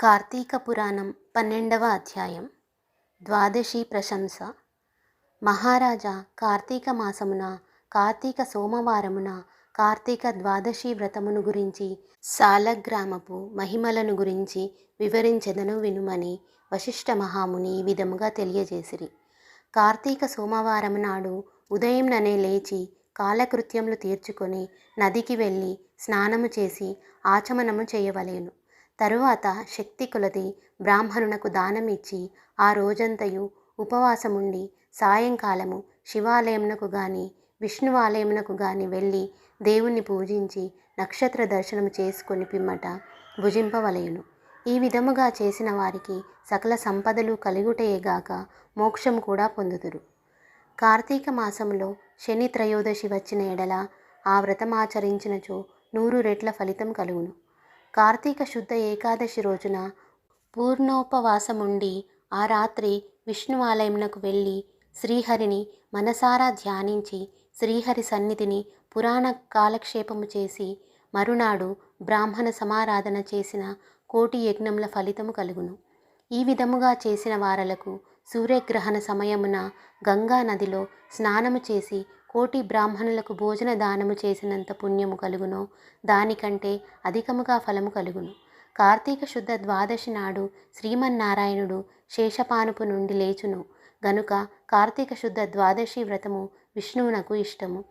కార్తీక పురాణం పన్నెండవ అధ్యాయం. ద్వాదశి ప్రశంస. మహారాజా కార్తీక మాసమున కార్తీక సోమవారమున కార్తీక ద్వాదశి వ్రతమును గురించి సాలగ్రామపు మహిమలను గురించి వివరించెదను వినుమని వశిష్ఠ మహాముని ఈ విధముగా తెలియజేసిరి. కార్తీక సోమవారం నాడు ఉదయంననే లేచి కాలకృత్యములు తీర్చుకొని నదికి వెళ్ళి స్నానము చేసి ఆచమనము చేయవలేను. తరువాత శక్తి కొలది బ్రాహ్మణునకు దానమిచ్చి ఆ రోజంతయు ఉపవాసముండి సాయంకాలము శివాలయమునకు గాని విష్ణువాలయమునకు గాని వెళ్ళి దేవుణ్ణి పూజించి నక్షత్ర దర్శనము చేసుకొని పిమ్మట భుజింపవలయును ఈ విధముగా చేసిన వారికి సకల సంపదలు కలుగుటయేగాక మోక్షం కూడా పొందుదురు. కార్తీక మాసంలో శని త్రయోదశి వచ్చిన ఎడల ఆ వ్రతమాచరించినచో నూరు రెట్ల ఫలితం కలుగును. కార్తీక శుద్ధ ఏకాదశి రోజున పూర్ణోపవాసముండి ఆ రాత్రి విష్ణు ఆలయంనకు వెళ్ళి శ్రీహరిని మనసారా ధ్యానించి శ్రీహరి సన్నిధిని పురాణ కాలక్షేపము చేసి మరునాడు బ్రాహ్మణ సమారాధన చేసిన కోటి యజ్ఞముల ఫలితము కలుగును. ఈ విధముగా చేసిన వారలకు సూర్యగ్రహణ సమయమున గంగా నదిలో స్నానము చేసి కోటి బ్రాహ్మణులకు భోజన దానము చేసినంత పుణ్యము కలుగునో? దానికంటే అధికముగా ఫలము కలుగును. కార్తీక శుద్ధ ద్వాదశి నాడు శ్రీమన్నారాయణుడు శేషపానుపు నుండి లేచును. గనుక కార్తీక శుద్ధ ద్వాదశి వ్రతము విష్ణువునకు ఇష్టము.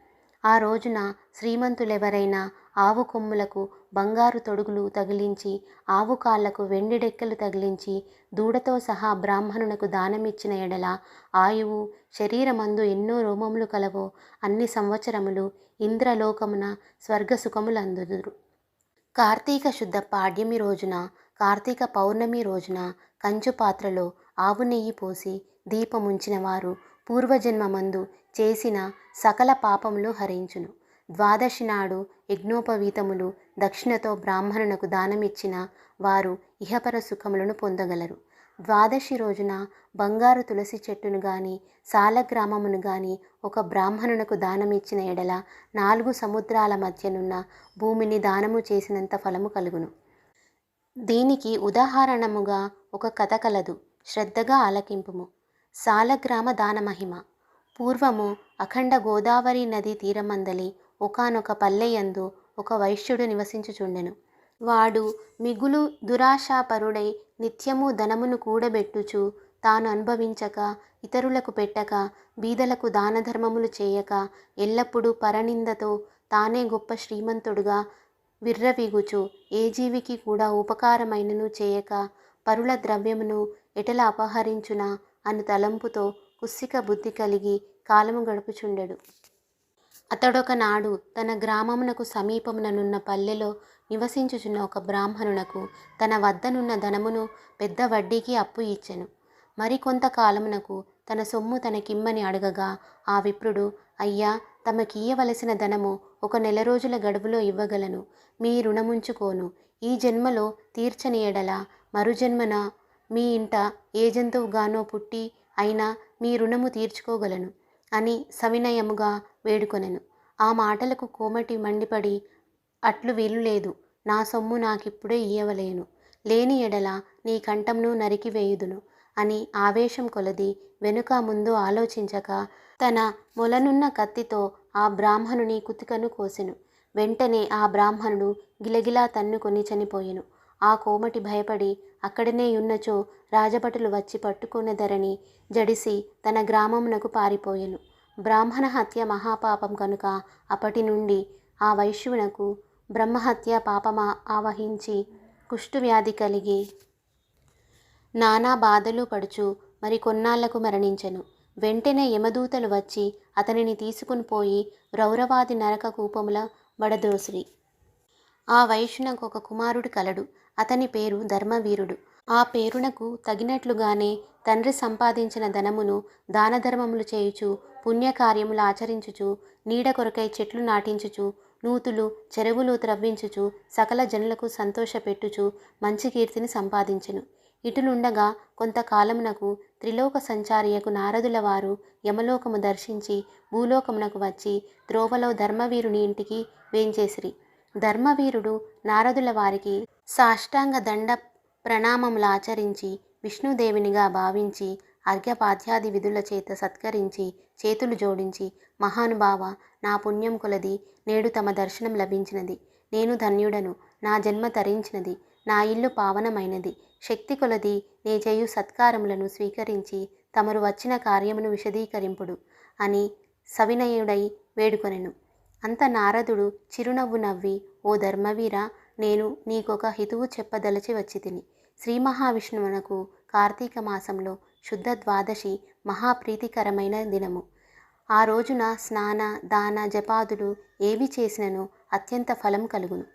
ఆ రోజున శ్రీమంతులెవరైనా ఆవు కొమ్ములకు బంగారు తొడుగులు తగిలించి ఆవు కాళ్ళకు వెండి డెక్కలు తగిలించి దూడతో సహా బ్రాహ్మణునకు దానమిచ్చిన ఎడల ఆయువు శరీరమందు ఎన్నో రోమములు కలవో అన్ని సంవత్సరములు ఇంద్రలోకమున స్వర్గసుఖములందుదురు. కార్తీక శుద్ధ పాడ్యమి రోజున కార్తీక పౌర్ణమి రోజున కంచు పాత్రలో ఆవు నెయ్యి పోసి దీపముంచిన వారు పూర్వజన్మమందు చేసిన సకల పాపములు హరించును. ద్వాదశి నాడు యజ్ఞోపవీతములు దక్షిణతో బ్రాహ్మణునకు దానమిచ్చిన వారు ఇహపర సుఖములను పొందగలరు. ద్వాదశి రోజున బంగారు తులసి చెట్టును గాని సాలగ్రామమును గాని ఒక బ్రాహ్మణునకు దానమిచ్చిన ఎడల నాలుగు సముద్రాల మధ్యనున్న భూమిని దానము చేసినంత ఫలము కలుగును. దీనికి ఉదాహరణముగా ఒక కథ కలదు. శ్రద్ధగా ఆలకింపుము. సాలగ్రామ దానమహిమ. పూర్వము అఖండ గోదావరి నది తీరమందలి ఒకనొక పల్లెయందు ఒక వైశ్యుడు నివసించుచుండెను. వాడు మిగులు దురాశాపరుడై నిత్యము ధనమును కూడబెట్టుచు తాను అనుభవించక ఇతరులకు పెట్టక బీదలకు దానధర్మములు చేయక ఎల్లప్పుడూ పరనిందతో తానే గొప్ప శ్రీమంతుడుగా విర్రవీగుచు ఏ జీవికి కూడా ఉపకారమైనను చేయక పరుల ద్రవ్యమును ఎటల అపహరించునా అను తలంపుతో కుస్సిక బుద్ధి కలిగి కాలము గడుపుచుండెడు. అతడొక నాడు తన గ్రామమునకు సమీపముననున్న పల్లెలో నివసించుచున్న ఒక బ్రాహ్మణునకు తన వద్దనున్న ధనమును పెద్ద వడ్డీకి అప్పు ఇచ్చెను. మరికొంత కాలమునకు తన సొమ్ము తనకిమ్మని అడగగా ఆ విప్రుడు అయ్యా తమకియ్యవలసిన ధనము ఒక నెల రోజుల గడువులో ఇవ్వగలను. మీ రుణముంచుకోను. ఈ జన్మలో తీర్చని ఎడల మరుజన్మన మీ ఇంట ఏ జంతువుగానో పుట్టి అయినా మీ రుణము తీర్చుకోగలను. అని సవినయముగా వేడుకొనెను. ఆ మాటలకు కోమటి మండిపడి అట్లు వీలు లేదు. నా సొమ్ము నాకిప్పుడే ఇయ్యవలేను. లేని ఎడల నీ కంఠంను నరికివేయుదును అని ఆవేశం కొలది వెనుక ముందు ఆలోచించక తన మొలనున్న కత్తితో ఆ బ్రాహ్మణుని కుతికను కోసెను. వెంటనే ఆ బ్రాహ్మణుడు గిలగిలా తన్నుకొని చనిపోయెను. ఆ కోమటి భయపడి అక్కడనే ఉన్నచో రాజభటులు వచ్చి పట్టుకునేదరని జడిసి తన గ్రామమునకు పారిపోయెను. బ్రాహ్మణ హత్య మహాపాపం కనుక అప్పటి నుండి ఆ వైశ్యునకు బ్రహ్మహత్య పాపమా ఆవహించి కుష్ఠువ్యాధి కలిగి నానా బాధలు పడుచు మరి కొన్నాళ్ళకు మరణించెను. వెంటనే యమదూతలు వచ్చి అతనిని తీసుకుని పోయి రౌరవాది నరక కూపముల వడదోసిరి. ఆ వైశ్యునకు ఒక కుమారుడు కలడు. అతని పేరు ధర్మవీరుడు. ఆ పేరునకు తగినట్లుగానే తండ్రి సంపాదించిన ధనమును దానధర్మములు చేయుచు పుణ్యకార్యములు ఆచరించుచు నీడ కొరకై చెట్లు నాటించుచు నూతులు చెరువులు త్రవ్వించుచు సకల జనులకు సంతోషపెట్టుచు మంచి కీర్తిని సంపాదించెను. ఇటులుండగా కొంతకాలమునకు త్రిలోక సంచారియకు నారదుల వారు యమలోకము దర్శించి భూలోకమునకు వచ్చి త్రోవలో ధర్మవీరుని ఇంటికి వేంచేసిరి. ధర్మవీరుడు నారదుల వారికి సాష్టాంగ దండ ప్రణామములు ఆచరించి విష్ణుదేవినిగా భావించి అర్ఘ్యపాధ్యాది విధుల చేత సత్కరించి చేతులు జోడించి మహానుభావ నా పుణ్యం కొలది నేడు తమ దర్శనం లభించినది. నేను ధన్యుడను నా జన్మ తరించినది నా ఇల్లు పావనమైనది. శక్తి కొలది నే చేయు సత్కారములను స్వీకరించి తమరు వచ్చిన కార్యమును విశదీకరింపుడు అని సవినయుడై వేడుకొనెను. అంత నారదుడు చిరునవ్వు నవ్వి ఓ ధర్మవీర నేను నీకొక హితువు చెప్పదలచి వచ్చి తిని శ్రీ మహావిష్ణువునకు కార్తీక మాసంలో శుద్ధ ద్వాదశి మహాప్రీతికరమైన దినము. ఆ రోజున స్నాన దాన జపాదులు ఏవి చేసినను అత్యంత ఫలం కలుగును.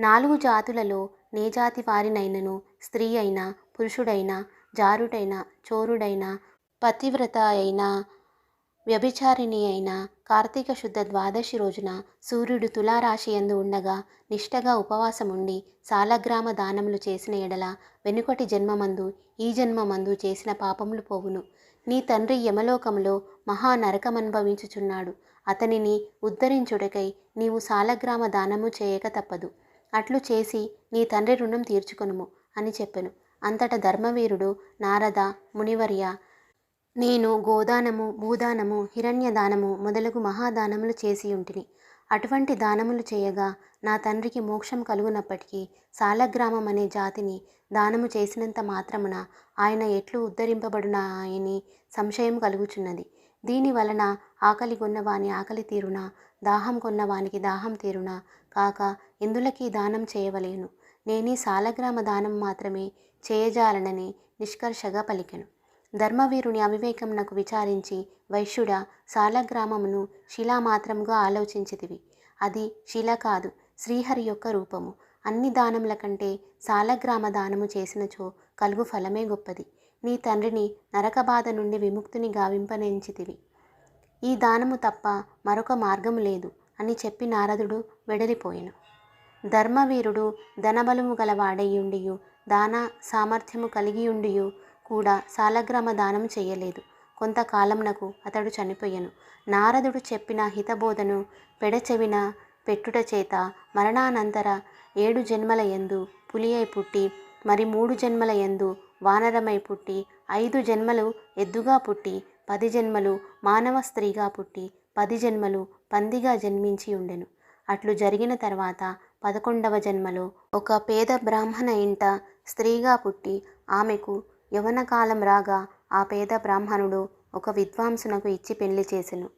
నాలుగు జాతులలో నేజాతి వారినైనను స్త్రీ అయినా పురుషుడైనా జారుడైనా చోరుడైనా పతివ్రత అయినా వ్యభిచారిణి అయిన కార్తీక శుద్ధ ద్వాదశి రోజున సూర్యుడు తులారాశి యందు ఉండగా నిష్టగా ఉపవాసం ఉండి సాలగ్రామ దానములు చేసిన ఎడల వెనుకటి జన్మమందు ఈ జన్మమందు చేసిన పాపములు పోవును. నీ తండ్రి యమలోకములో మహా నరకమనుభవించుచున్నాడు అతనిని ఉద్ధరించుడకై నీవు సాలగ్రామ దానము చేయక తప్పదు. అట్లు చేసి నీ తండ్రి రుణం తీర్చుకొనుము అని చెప్పెను. అంతట ధర్మవీరుడు నారద మునివర్య నేను గోదానము భూదానము హిరణ్యదానము మొదలగు మహాదానములు చేసి ఉంటిని అటువంటి దానములు చేయగా నా తండ్రికి మోక్షం కలుగునప్పటికీ సాలగ్రామం అనే జాతిని దానము చేసినంత మాత్రమున ఆయన ఎట్లు ఉద్ధరింపబడునాయని సంశయం కలుగుచున్నది. దీని వలన ఆకలి కొన్నవాని ఆకలి తీరునా దాహం కొన్నవానికి దాహం తీరునా కాక ఇందులకి దానం చేయవలేను. నేనీ సాలగ్రామ దానం మాత్రమే చేయజాలనని నిష్కర్షగా పలికెను. ధర్మవీరుని అవివేకమునకు విచారించి వైశ్యుడ సాలగ్రామమును శిలామాత్రముగా ఆలోచించితివి. అది శిల కాదు శ్రీహరి యొక్క రూపము. అన్ని దానముల కంటే సాలగ్రామ దానము చేసినచో కలుగు ఫలమే గొప్పది. నీ తండ్రిని నరక బాధ నుండి విముక్తిని గావింపనెంచితివి. ఈ దానము తప్ప మరొక మార్గము లేదు అని చెప్పి నారదుడు వెడలిపోయాను. ధర్మవీరుడు ధనబలము గలవాడయ్యుండియు దాన సామర్థ్యము కలిగియుండియు కూడా సాలగ్రామ దానం చేయలేదు కొంతకాలంనకు అతడు చనిపోయెను. నారదుడు చెప్పిన హితబోధను పెడచెవిన పెట్టుట చేత మరణానంతర ఏడు జన్మల యందు పులి అయి పుట్టి మరి మూడు జన్మల యందు వానరమై పుట్టి ఐదు జన్మలు ఎద్దుగా పుట్టి పది జన్మలు మానవ స్త్రీగా పుట్టి పది జన్మలు పందిగా జన్మించి ఉండెను. అట్లు జరిగిన తర్వాత పదకొండవ జన్మలో ఒక పేద బ్రాహ్మణ ఇంట స్త్రీగా పుట్టి ఆమెకు యవనకాలం రాగా ఆ పేద బ్రాహ్మణుడు ఒక విద్వాంసునకు ఇచ్చి పెళ్ళి చేసెను.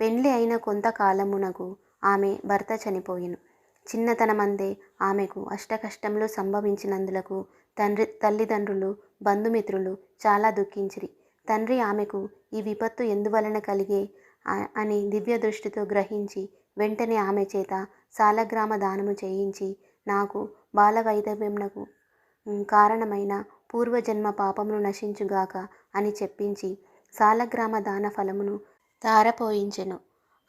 పెళ్ళి అయిన కొంతకాలమునకు ఆమె భర్త చనిపోయిను. చిన్నతనమందే ఆమెకు అష్టకష్టములు సంభవించినందులకు తండ్రి తల్లిదండ్రులు బంధుమిత్రులు చాలా దుఃఖించిరి. తండ్రి ఆమెకు ఈ విపత్తు ఎందువలన కలిగే అని దివ్య దృష్టితో గ్రహించి వెంటనే ఆమె చేత సాలగ్రామ దానము చేయించి నాకు బాలవైధవ్యమునకు కారణమైన పూర్వజన్మ పాపమును నశించుగాక అని చెప్పించి సాలగ్రామ దాన ఫలమును తారపోయించెను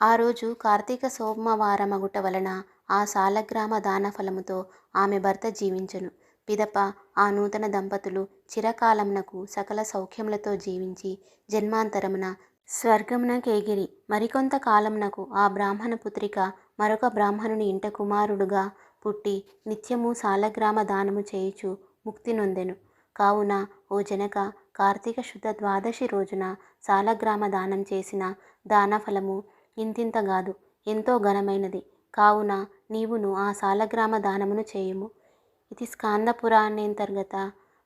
ఆ రోజు కార్తీక సోమవారమగుట వలన ఆ సాలగ్రామ దాన ఫలముతో ఆమె భర్త జీవించెను. పిదప ఆ నూతన దంపతులు చిరకాలమునకు సకల సౌఖ్యములతో జీవించి జన్మాంతరమున స్వర్గమునకేగిరి మరికొంత కాలమునకు ఆ బ్రాహ్మణ పుత్రిక మరొక బ్రాహ్మణుని ఇంట కుమారుడుగా పుట్టి నిత్యము సాలగ్రామ దానము చేయుచు ముక్తి నొందెను. కావున ఓ జనక కార్తీక శుద్ధ ద్వాదశి రోజున సాలగ్రామ దానం చేసిన దానఫలము ఇంతింత కాదు ఎంతో ఘనమైనది. కావున నీవును ఆ సాలగ్రామ దానమును చేయుము. ఇది స్కాందపురాణేంతర్గత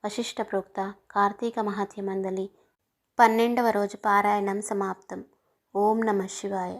వశిష్ట ప్రోక్త కార్తీక మహత్యమందలి పన్నెండవ రోజు పారాయణం సమాప్తం. ఓం నమ శివాయ.